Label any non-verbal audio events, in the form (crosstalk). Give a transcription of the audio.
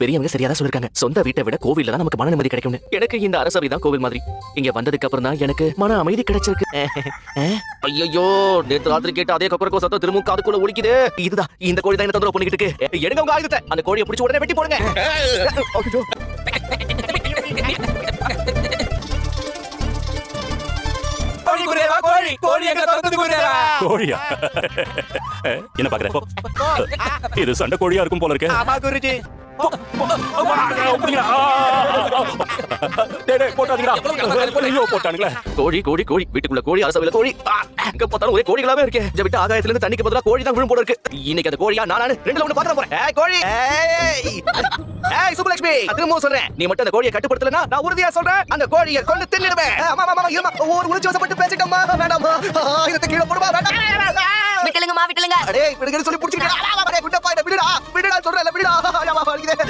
பெரியவங்க சரியா தான் சொல்லிருக்காங்க. சொந்த வீட்டை விட கோவில்ல தான் நமக்கு மன நிம்மதி கிடைக்கும்னு. எனக்கு இந்த அரசவை தான் கோவில் மாதிரி. இங்க வந்ததுக்கு அப்புறம் தான் எனக்கு மன அமைதி கிடைச்சிருக்கு. (laughs) ஐயோ நேத்து ராத்திரி கேட்ட அதே கொக்கரக்கோ சத்தம் திரும்ப காதுக்குள்ள ஒலிக்குது. இதுதான் இந்த கோழி தான் என்ன தொந்தரவு பண்ணிக்கிட்டு இருக்கு. எடுங்க உங்க ஆயுதத்தை. அந்த கோழியை பிடிச்சு உடனே வெட்டி போடுங்க. (laughs) கோழி எங்க கோழியா? (laughs) என்ன பாக்குற. இது சண்டை கோழியா இருக்கும் போல இருக்கு. ஆமா குருஜி. டேய், கோழி கோழி கோழி வீட்டுக்குள்ள கோழி அரசவையில கோழி ஆ, எங்க பார்த்தாலும் ஒரே கோழிகளாவே இருக்கு இதை ஆகாயத்துல இருந்து தண்ணிக்கு பதிலா கோழி தான் விழும் போல இருக்கு இன்னைக்கு அந்த கோழியா நானு ரெண்டுல ஒண்ணு பாத்திர போறேன் கோழி ஏய் சுப்புலட்சுமி திரும்பவும் சொல்றேன் நீ மட்டும் அந்த கோழியை கட்டுப்படுத்தலனா நான் உறுதியா சொல்றேன் அந்த கோழியை கொண்டு தின்னிடுவேன் ஆமா ஆமா ஆமா இருமா ஒரு உணர்ச்சி வசப்பட்டு பேசிட்டோமா வேண்டாமா ஆயுதத்தை கீழே போடுமா வேண்டாம் விட்டுலுங்கம்மா விட்டுலுங்க அடே விடுங்கன்னு சொல்லி புடிச்சிட்டா அடே விட்டப்பா